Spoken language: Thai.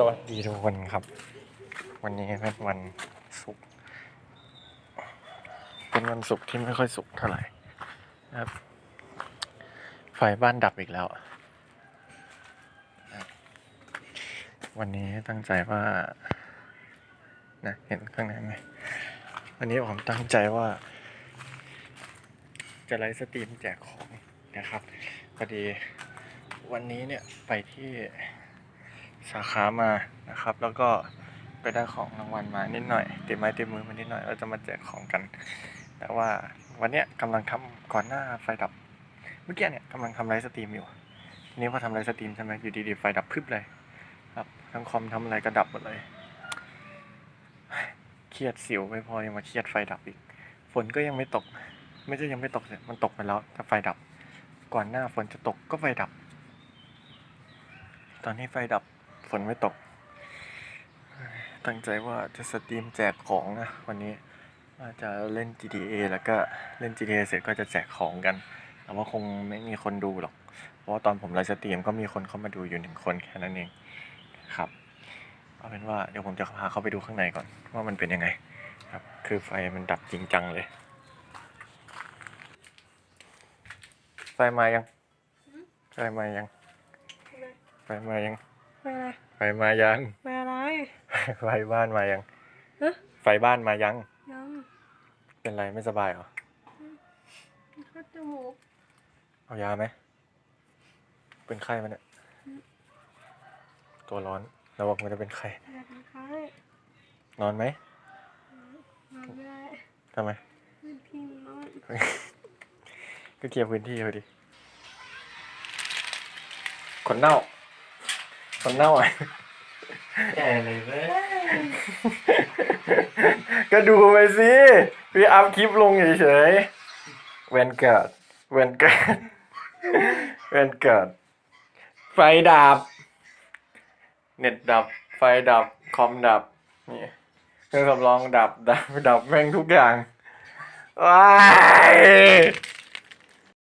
สวัสดีทุกคนครับ วันนี้เป็นวันศุกร์เป็นวันศุกร์ที่ไม่ค่อยสุขเท่าไหร่นะครับไฟบ้านดับอีกแล้ว วันนี้ตั้งใจว่านะเห็นข้างในไหมวันนี้ผมตั้งใจว่า จะไลฟ์สตรีมแจกของนะครับพอดีวันนี้เนี่ยไปที่ สาขามานะครับ แล้วก็ไปได้ของรางวัลมานิดหน่อยติดไม้ติดมือมานิดหน่อยเราจะมาแจกของกัน แต่ว่าวันเนี้ยกำลังทำก่อนหน้าไฟดับ เมื่อกี้เนี่ยกำลังทำไลฟ์สตรีมอยู่ทีนี้พอทำไลฟ์สตรีมใช่ไหมอยู่ดีๆไฟดับพึบเลยครับทั้งคอมทำอะไรก็ดับหมดเลยเครียดสิวไม่พอยังมาเครียดไฟดับอีก ฝนก็ยังไม่ตก ไม่ใช่ยังไม่ตกสิมันตกไปแล้วแต่ไฟดับ ก่อนหน้าฝนจะตกก็ไฟดับ ตอนนี้ไฟดับ นไม่ตก ตั้งใจว่าจะสตรีมแจกของนะวันนี้ว่าจะเล่น GTA แล้วก็เล่น GTA เสร็จก็จะแจกของกัน แต่ว่าคงไม่มีคนดูหรอก เพราะว่าตอนผมไลฟ์สตรีมก็มีคนเข้ามาดูอยู่หนึ่งคนแค่นั้นเองครับ เอาเป็นว่าเดี๋ยวผมจะพาเข้าไปดูข้างในก่อน ว่ามันเป็นยังไงครับ คือไฟมันดับจริงจังเลย ไฟมายัง ไฟมายัง ไฟมายัง มาอะไรไฟมายังมาอะไรไฟบ้านมายังฮะไฟบ้านมายัง ยังเป็นไรไม่สบายเหรอคัดจมูกเอายาไหมเป็นไข้มันเนี่ยตัวร้อนระวังมันจะเป็นไข้อยากเป็นไข้นอนไหมนอนไม่ได้ทำไมไม่พี่นอนก็เคลียร์พื้นที่พอดีขนเน่า ขนเน่าอะแก่เลยเว้ยก็ดูไปสิพี่อัพคลิปลงเฉยๆเวนเกิดเวนเกิดเวนเกิด ไฟดับ เน็ตดับ ไฟดับ คอมดับ นี่เครื่องสำรองดับ ดับ ดับแม่งทุกอย่างว้าย